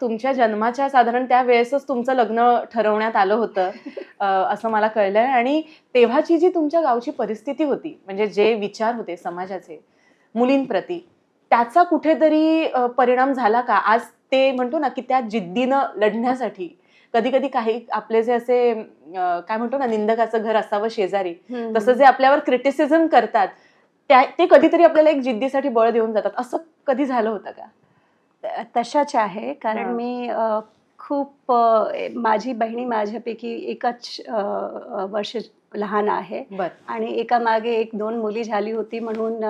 तुमच्या जन्माच्या साधारण त्या वेळेसच तुमचं लग्न ठरवण्यात आलं होतं असं मला कळलंय. आणि तेव्हाची जी तुमच्या गावची परिस्थिती होती म्हणजे जे विचार होते समाजाचे मुलींप्रती त्याचा कुठेतरी परिणाम झाला का? आज ते म्हणतो ना की त्या जिद्दीनं लढण्यासाठी कधी कधी काही आपले जे असे काय म्हणतो ना निंदकाचं घर असावं शेजारी तसं जे आपल्यावर क्रिटिसिझम करतात त्या ते कधीतरी आपल्याला एक जिद्दीसाठी बळ देऊन जातात. असं कधी झालं होतं का? तशाच आहे. कारण. मी खूप माझी बहिणी माझ्यापैकी एकच वर्ष लहान आहे. आणि एकामागे एक दोन मुली झाली होती म्हणून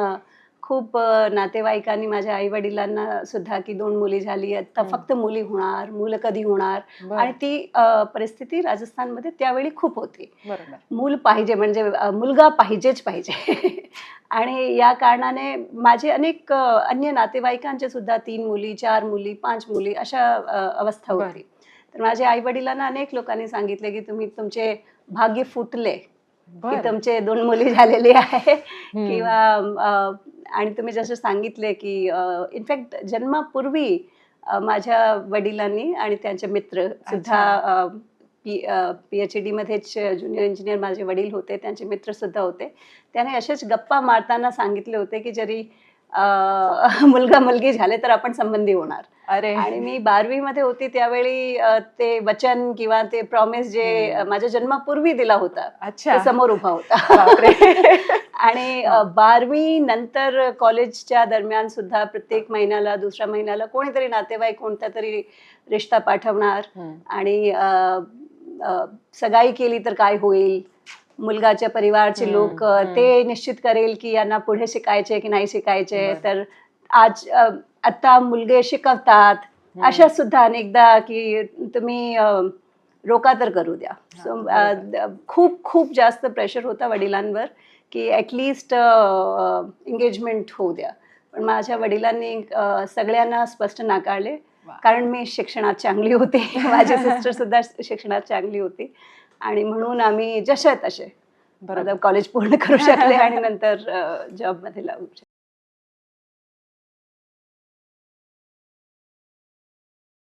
खूप नातेवाईकांनी माझ्या आई वडिलांना सुद्धा की दोन मुली झाली आहेत. तर. फक्त मुली होणार मुलं कधी होणार? आणि ती परिस्थिती राजस्थानमध्ये त्यावेळी खूप होती. मूल पाहिजे म्हणजे मुलगा पाहिजेच पाहिजे. आणि या कारणाने माझे अनेक अन्य नातेवाईकांचे सुद्धा तीन मुली चार मुली पाच मुली अशा अवस्था. होती तर माझ्या आई वडिलांना अनेक लोकांनी सांगितले की तुम्ही तुमचे भाग्य फुटले की तुमचे दोन मुली झालेली आहे. किंवा आणि तुम्ही जसं सांगितले की इनफॅक्ट जन्मापूर्वी माझ्या वडिलांनी आणि त्यांचे मित्र सुद्धा पी पी एच डीमध्येच ज्युनियर इंजिनियर माझे वडील होते त्यांचे मित्र सुद्धा होते. त्याने असेच गप्पा मारताना सांगितले होते की जरी मुलगा मुलगी झाले तर आपण संबंधी होणार. अरे. आणि मी बारावीमध्ये होती त्यावेळी ते वचन किंवा ते प्रॉमिस जे. माझ्या जन्मापूर्वी दिला होता अच्छा. समोर उभा होता. आणि बारावी नंतर कॉलेजच्या दरम्यान सुद्धा प्रत्येक महिन्याला दुसऱ्या महिन्याला कोणीतरी नातेवाईक कोणता तरी रिश्ता पाठवणार. आणि सगाई केली तर काय होईल मुलगाच्या परिवारचे लोक. ते निश्चित करेल की यांना पुढे शिकायचे की नाही शिकायचे. तर आज आता मुलगे शिकवतात. अशा सुद्धा अनेकदा की तुम्ही रोका तर करू द्या सो. खूप खूप जास्त प्रेशर होता वडिलांवर की ॲटलिस्ट एंगेजमेंट होऊ द्या पण माझ्या वडिलांनी सगळ्यांना स्पष्ट नाकारले. कारण मी शिक्षणात चांगली होती. माझी सिस्टर सुद्धा शिक्षणात चांगली होती. आणि म्हणून आम्ही जसे तसे बरोबर. कॉलेज पूर्ण करू शकले आणि नंतर जॉबमध्ये लागू शकले.